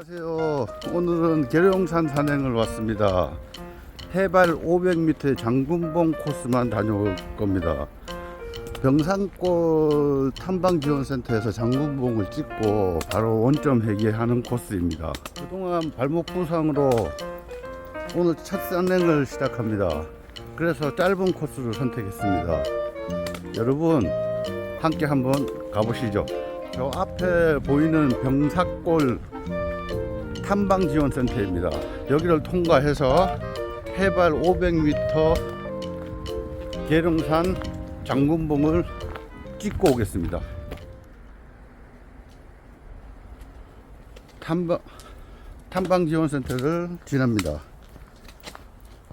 안녕하세요. 오늘은 계룡산 산행을 왔습니다. 해발 500m의 장군봉 코스만 다녀올 겁니다. 병산골 탐방지원센터에서 장군봉을 찍고 바로 원점 회귀하는 코스입니다. 그동안 발목 부상으로 오늘 첫 산행을 시작합니다. 그래서 짧은 코스를 선택했습니다. 여러분 함께 한번 가보시죠. 저 앞에 보이는 병사골 탐방지원센터입니다. 여기를 통과해서 해발 500m 계룡산 장군봉을 찍고 오겠습니다. 탐방, 탐방지원센터를 지납니다.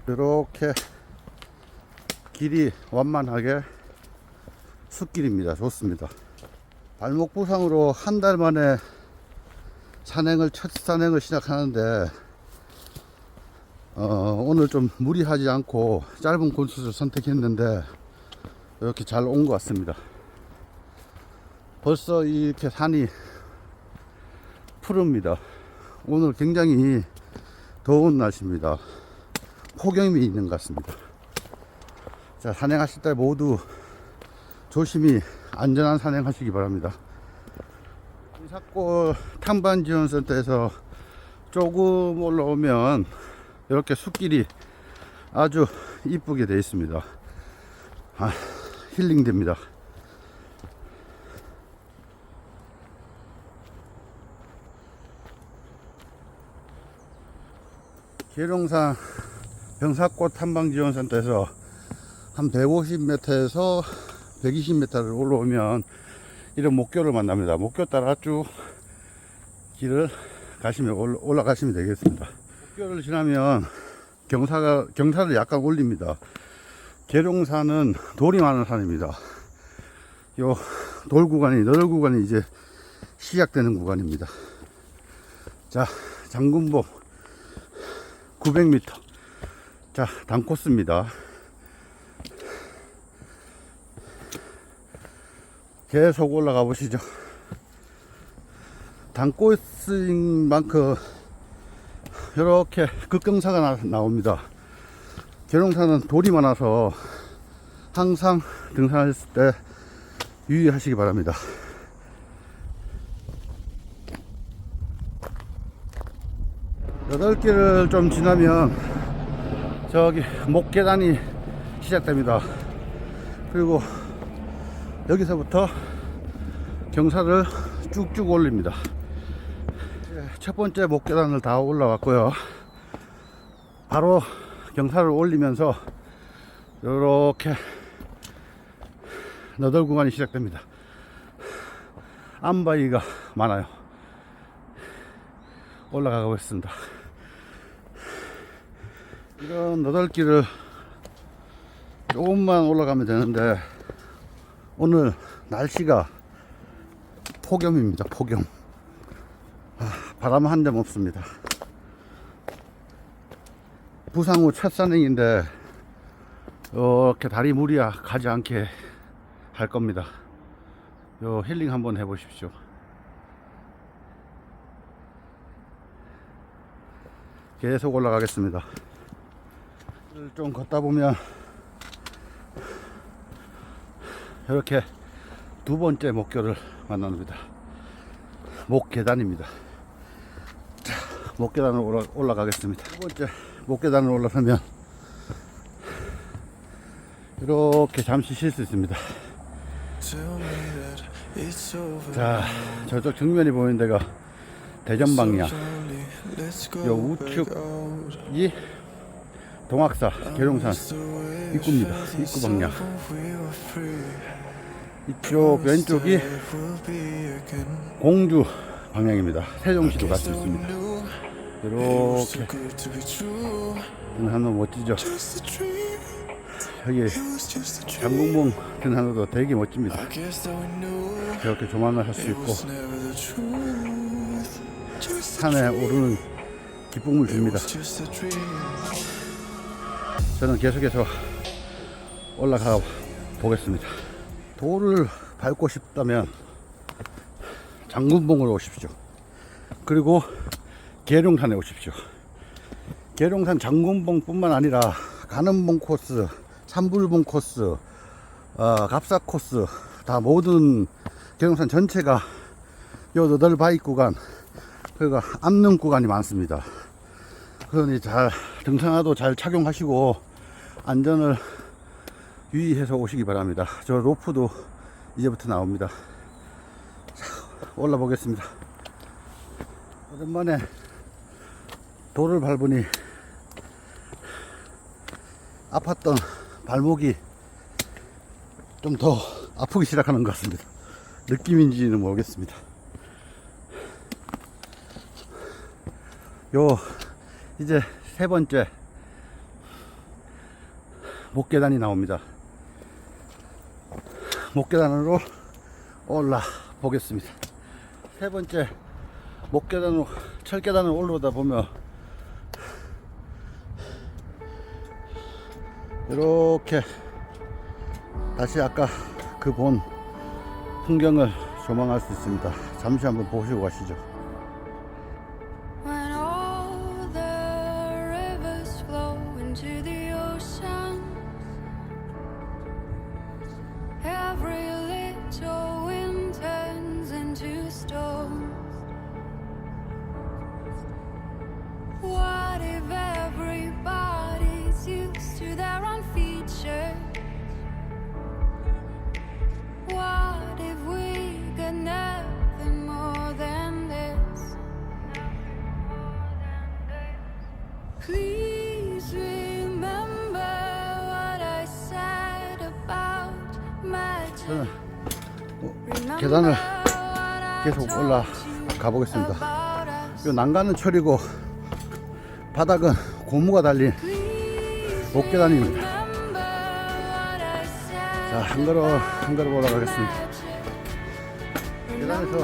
이렇게 길이 완만하게 숲길입니다. 좋습니다. 발목 부상으로 한 달 만에 산행을 첫 산행을 시작하는데 어, 오늘 좀 무리하지 않고 짧은 코스를 선택했는데 이렇게 잘 온 것 같습니다. 벌써 이렇게 산이 푸릅니다. 오늘 굉장히 더운 날씨입니다. 폭염이 있는 것 같습니다. 자, 산행하실 때 모두 조심히 안전한 산행하시기 바랍니다. 사골 탐방지원센터에서 조금 올라오면 이렇게 숲길이 아주 이쁘게 되어 있습니다. 아, 힐링됩니다. 계룡산 병사꽃 탐방지원센터에서 한 150m에서 120m를 올라오면 이런 목교를 만납니다. 목교 따라 쭉 길을 가시면 올- 올라가시면 되겠습니다. 목교를 지나면 경사가 경사를 약간 올립니다. 계룡산은 돌이 많은 산입니다. 요 돌 구간이 너덜 구간이 이제 시작되는 구간입니다. 자 장군봉 900m 자 단코스입니다. 계속 올라가 보시죠. 단코스인 만큼 이렇게 급경사가 나, 나옵니다. 계룡산은 돌이 많아서 항상 등산했을 때 유의하시기 바랍니다. 여덟 개를 좀 지나면 저기 목계단이 시작됩니다. 그리고 여기서부터 경사를 쭉쭉 올립니다. 이제 첫 번째 목계단을 다 올라왔고요. 바로 경사를 올리면서 이렇게 너덜 구간이 시작됩니다. 암바위가 많아요. 올라가 보겠습니다. 이런 너덜길을 조금만 올라가면 되는데 오늘 날씨가 폭염입니다. 폭염. 아, 바람 한 점 없습니다. 부상 후첫 산행인데 이렇게 다리 무리야 가지 않게 할 겁니다. 요 힐링 한번 해보십시오. 계속 올라가겠습니다. 좀 걷다 보면 이렇게 두 번째 목표를 만납니다. 목 계단입니다. 자, 목 계단을 올라, 올라가겠습니다. 두 번째 목 계단을 올라서면 이렇게 잠시 쉴 수 있습니다. 자, 저쪽 정면이 보이는 데가 대전 방향. 요 우측이 동학사 계룡산 입구입니다. 입구 방향. 이쪽 왼쪽이 공주 방향입니다. 세종시도 갈 수 있습니다. 이렇게 등산로 멋지죠? 여기 장궁봉 등산로도 되게 멋집니다. 이렇게 조만을 할 수 있고 산에 오르는 기쁨을 줍니다. 저는 계속해서 올라가 보겠습니다. 돌을 밟고 싶다면 장군봉으로 오십시오. 그리고 계룡산에 오십시오. 계룡산 장군봉뿐만 아니라 가는봉 코스, 산불봉 코스, 어, 갑사 코스 다 모든 계룡산 전체가 요 너덜 바위 구간 그리고 암릉 구간이 많습니다. 그러니 잘 등산화도 잘 착용하시고 안전을 유의해서 오시기 바랍니다. 저 로프도 이제부터 나옵니다. 자, 올라 보겠습니다. 오랜만에 돌을 밟으니 아팠던 발목이 좀 더 아프기 시작하는 것 같습니다. 느낌인지는 모르겠습니다. 요 이제 세 번째 목계단이 나옵니다. 목계단으로 올라 보겠습니다. 세 번째 목계단으로 철계단을 올라오다 보면 이렇게 다시 아까 그 본 풍경을 조망할 수 있습니다. 잠시 한번 보시고 가시죠. 계단을 계속 올라가 보겠습니다. 요 난간은 철이고 바닥은 고무가 달린 목계단입니다. 자, 한 걸음 한 걸음 올라가겠습니다. 계단에서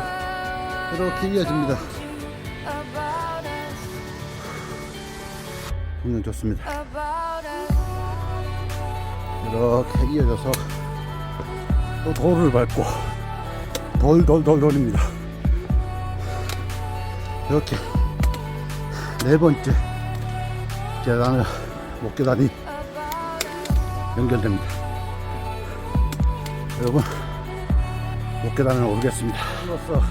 이렇게 이어집니다. 풍경 좋습니다. 이렇게 이어져서 또 돌을 밟고 돌입니다. 이렇게 네 번째 계단을 목계단이 연결됩니다. 여러분 목계단을 오르겠습니다. 이로써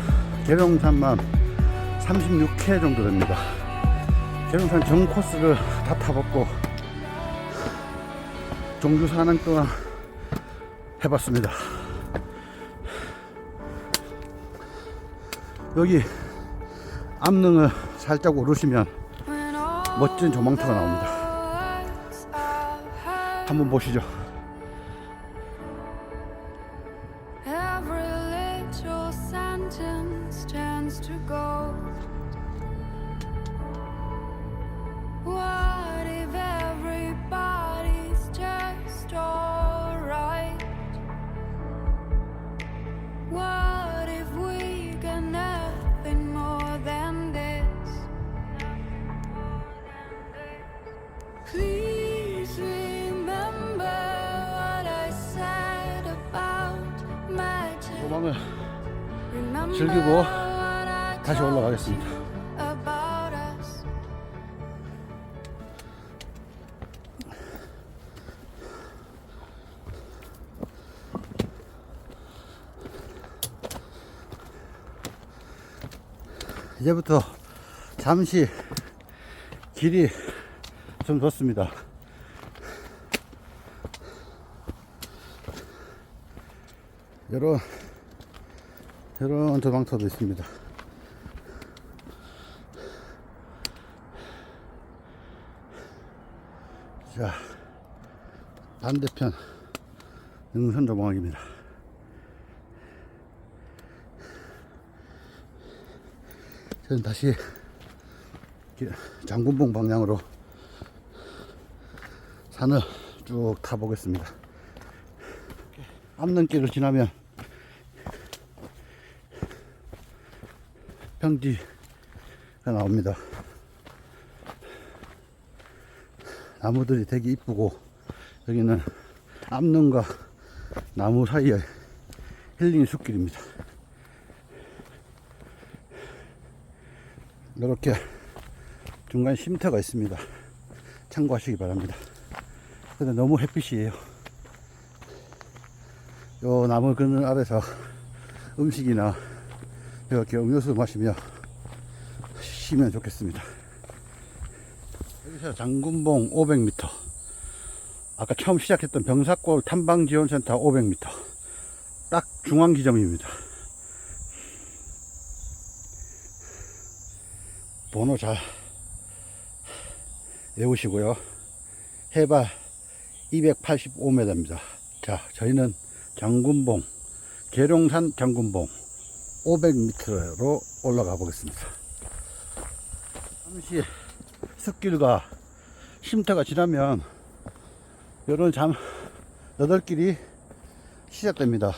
계룡산만 36회 정도 됩니다. 계룡산 전 코스를 다 타봤고 종주 4년 동안 해봤습니다. 여기 암릉을 살짝 오르시면 멋진 조망터가 나옵니다. 한번 보시죠. 즐기고 다시 올라가겠습니다. 이제부터 잠시 길이 좀 좋습니다. 이런 이런 조망터도 있습니다. 자 반대편 능선 조망입니다. 저는 다시 길- 장군봉 방향으로 산을 쭉 타보겠습니다. 암릉길을 지나면 평지가 나옵니다. 나무들이 되게 이쁘고 여기는 암릉과 나무 사이에 힐링 숲길입니다. 이렇게 중간 쉼터가 있습니다. 참고하시기 바랍니다. 근데 너무 햇빛이에요. 요 나무 그늘 아래서 음식이나 이렇게 음료수 마시며 쉬면 좋겠습니다. 여기서 장군봉 500m. 아까 처음 시작했던 병사골 탐방지원센터 500m. 딱 중앙 지점입니다. 번호 잘 외우시고요. 해발 285m입니다. 자, 저희는 장군봉, 계룡산 장군봉 500m로 올라가 보겠습니다. 잠시 숲길과 쉼터가 지나면 이런 잠 너덜길이 시작됩니다.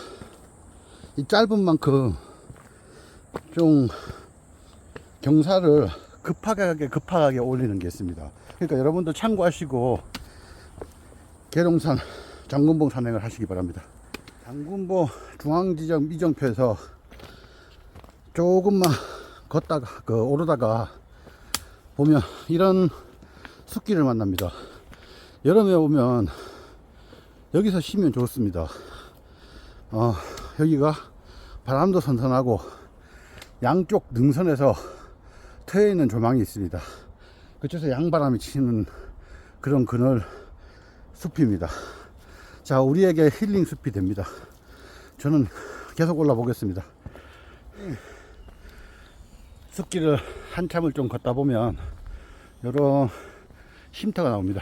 이 짧은 만큼 좀 경사를 급하게 급하게 올리는 게 있습니다. 그러니까 여러분도 참고하시고 계룡산 장군봉 산행을 하시기 바랍니다. 장군봉 중앙지점 이정표에서 조금만 걷다가 그 오르다가 보면 이런 숲길을 만납니다. 여름에 오면 여기서 쉬면 좋습니다. 어, 여기가 바람도 선선하고 양쪽 능선에서 트여 있는 조망이 있습니다. 그쪽에서 양바람이 치는 그런 그늘 숲입니다. 자, 우리에게 힐링 숲이 됩니다. 저는 계속 올라보겠습니다. 숲길을 한참을 좀 걷다 보면 이런 쉼터가 나옵니다.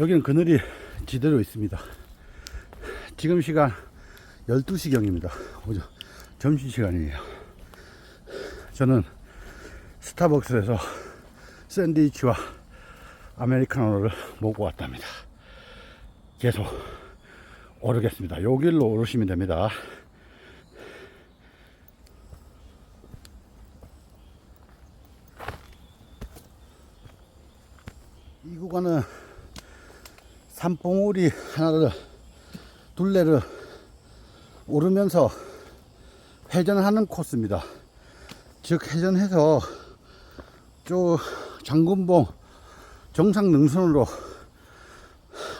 여기는 그늘이 지대로 있습니다. 지금 시간 12시경입니다. 오전 점심시간이에요. 저는 스타벅스에서 샌드위치와 아메리카노를 먹고 왔답니다. 계속 오르겠습니다. 요 길로 오르시면 됩니다. 이 구간은 산봉우리 하나를 둘레를 오르면서 회전하는 코스입니다. 즉 회전해서 쭉 장군봉 정상 능선으로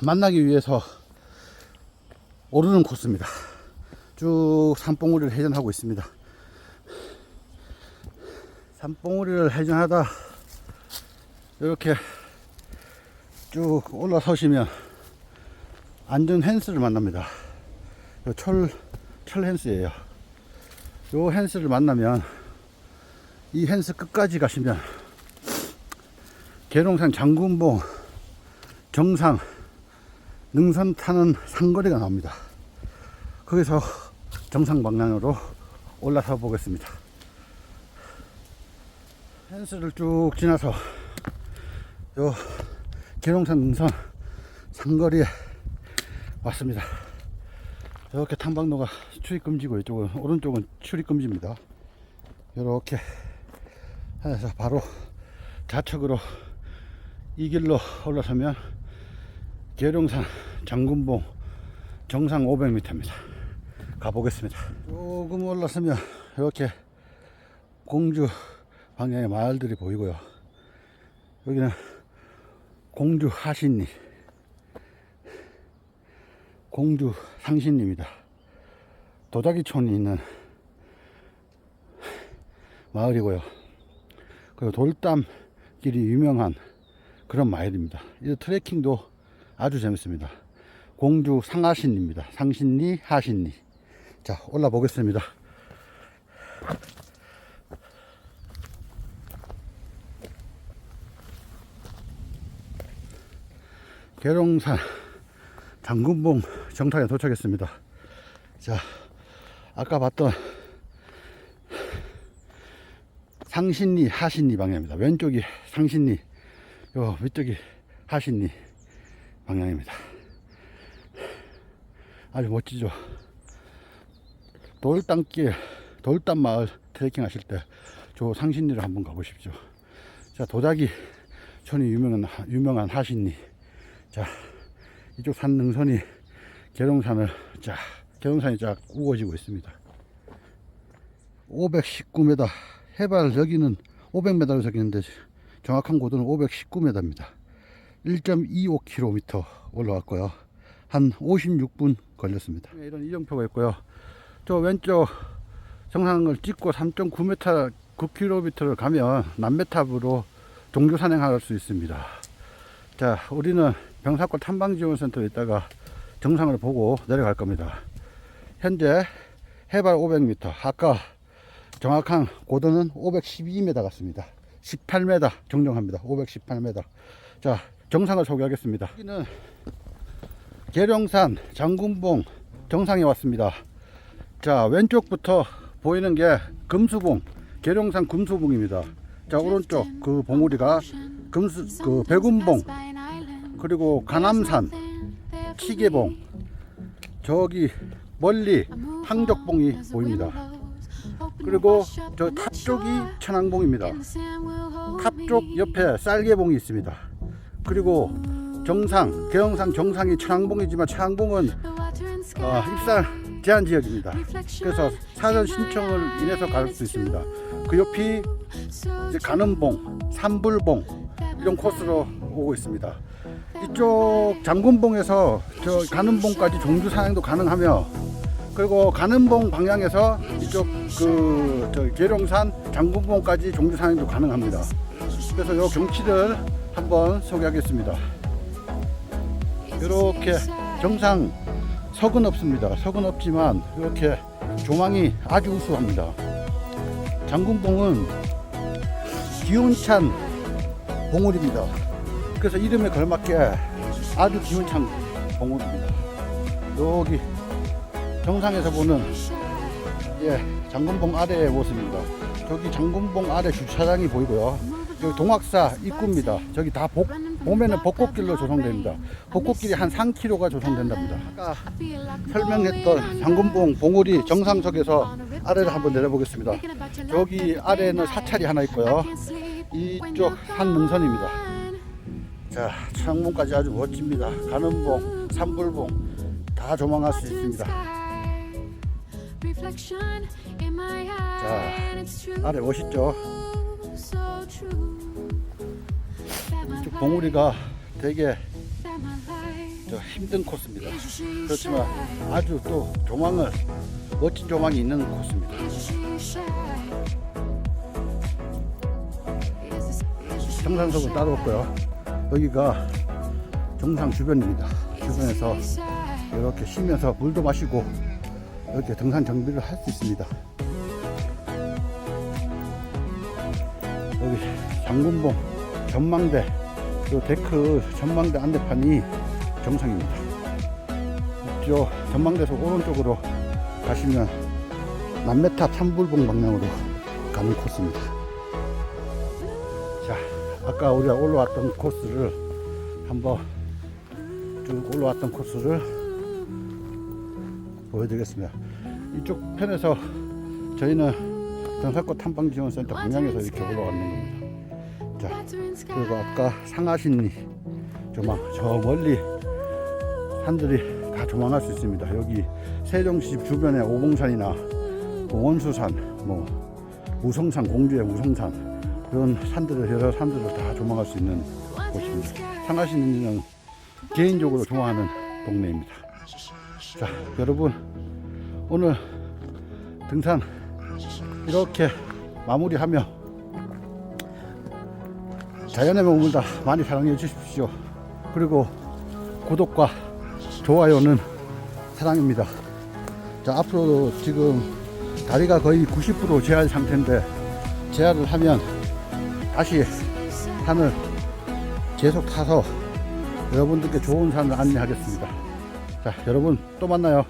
만나기 위해서 오르는 코스입니다. 쭉 산봉우리를 회전하고 있습니다. 산봉우리를 회전하다 이렇게 쭉 올라서시면 안전 헨스를 만납니다. 요 철, 철 헨스예요. 요 헨스를 만나면 이 헨스 끝까지 가시면 계룡산 장군봉 정상 능선 타는 상거리가 나옵니다. 거기서 정상 방향으로 올라서 보겠습니다. 헨스를 쭉 지나서 요 계룡산 능선 상거리에 왔습니다. 이렇게 탐방로가 출입금지고 이쪽은 오른쪽은 출입금지입니다. 이렇게 해서 바로 좌측으로 이 길로 올라서면 계룡산 장군봉 정상 500m입니다. 가보겠습니다. 조금 올라서면 이렇게 공주 방향의 마을들이 보이고요. 여기는 공주 하신리, 공주 상신리입니다. 도자기촌이 있는 마을이고요. 그리고 돌담길이 유명한 그런 마을입니다. 이 트레킹도 아주 재밌습니다. 공주 상하신리입니다. 상신리, 하신리. 자, 올라 보겠습니다. 계룡산 장군봉 정상에 도착했습니다. 자, 아까 봤던 상신리, 하신리 방향입니다. 왼쪽이 상신리, 요 위쪽이 하신리 방향입니다. 아주 멋지죠. 돌담길, 돌담 마을 트레킹 하실 때 저 상신리를 한번 가보십시오. 자, 도자기 촌이 유명한, 유명한 하신리. 자, 이쪽 산 능선이 계룡산을 쫙, 계룡산이 쫙 우거지고 있습니다. 519m, 해발 여기는 500m로 적혀있는데 정확한 고도는 519m입니다. 1.25km 올라왔고요. 한 56분 걸렸습니다. 이런 이정표가 있고요. 저 왼쪽 정상을 찍고 3.9m, 9km를 가면 남매탑으로 종교 산행할 수 있습니다. 자, 우리는 병사골 탐방지원센터에 있다가 정상을 보고 내려갈 겁니다. 현재 해발 500m, 아까 정확한 고도는 512m 같습니다. 18m 정정합니다. 518m. 자, 정상을 소개하겠습니다. 여기는 계룡산 장군봉 정상에 왔습니다. 자, 왼쪽부터 보이는 게 금수봉, 계룡산 금수봉입니다. 자, 오른쪽 그 봉우리가 금수, 그 백운봉, 그리고 가남산, 치계봉, 저기 멀리 항적봉이 보입니다. 그리고 저 탑 쪽이 천왕봉입니다. 탑 쪽 옆에 쌀개봉이 있습니다. 그리고 정상, 계영산 정상이 천왕봉이지만 천왕봉은 어, 입산 제한 지역입니다. 그래서 사전 신청을 인해서 갈 수 있습니다. 그 옆이 이제 가는봉, 삼불봉 이런 코스로 오고 있습니다. 이쪽 장군봉에서 저 가는봉까지 종주 산행도 가능하며 그리고 가는봉 방향에서 이쪽 그 저 계룡산 장군봉까지 종주 산행도 가능합니다. 그래서 이 경치를 한번 소개하겠습니다. 이렇게 정상 석은 없습니다. 석은 없지만 이렇게 조망이 아주 우수합니다. 장군봉은 기운찬 봉우리입니다. 그래서 이름에 걸맞게 아주 기운 찬 봉우리입니다. 여기 정상에서 보는 예, 장군봉 아래의 모습입니다. 저기 장군봉 아래 주차장이 보이고요. 여기 동학사 입구입니다. 저기 다 복, 봄에는 벚꽃길로 조성됩니다. 벚꽃길이 한 3km가 조성된답니다. 아까 설명했던 장군봉 봉우리 정상석에서 아래를 한번 내려보겠습니다. 저기 아래에는 사찰이 하나 있고요. 이쪽 한 능선입니다. 자, 창문까지 아주 멋집니다. 가는봉, 산불봉 다 조망할 수 있습니다. 자, 아래 멋있죠? 이쪽 봉우리가 되게 저 힘든 코스입니다. 그렇지만 아주 또 조망을 멋진 조망이 있는 코스입니다. 정상석은 따로 없고요. 여기가 정상 주변입니다. 주변에서 이렇게 쉬면서 물도 마시고 이렇게 등산 정비를 할 수 있습니다. 여기 장군봉 전망대 요 데크 전망대 안내판이 정상입니다. 이쪽 전망대에서 오른쪽으로 가시면 남매탑 산불봉 방향으로 가는 코스입니다. 자, 아까 우리가 올라왔던 코스를 한번 쭉 올라왔던 코스를 보여드리겠습니다. 이쪽 편에서 저희는 정사꽃 탐방지원센터 방향에서 이렇게 올라왔는 겁니다. 자, 그리고 아까 상하신리 조망 저 멀리 산들이 다 조망할 수 있습니다. 여기 세종시 주변에 오봉산이나 뭐 원수산, 뭐 우성산, 공주의 우성산 이런 산들을 여러 산들을 다 조망할 수 있는 곳입니다. 상하신리는 개인적으로 좋아하는 동네입니다. 자, 여러분 오늘 등산 이렇게 마무리하며 자연의 머물다 많이 사랑해 주십시오. 그리고 구독과 좋아요는 사랑입니다. 자, 앞으로 지금 다리가 거의 90% 재활 상태인데 재활을 하면 다시 산을 계속 타서 여러분들께 좋은 산을 안내하겠습니다. 자, 여러분 또 만나요.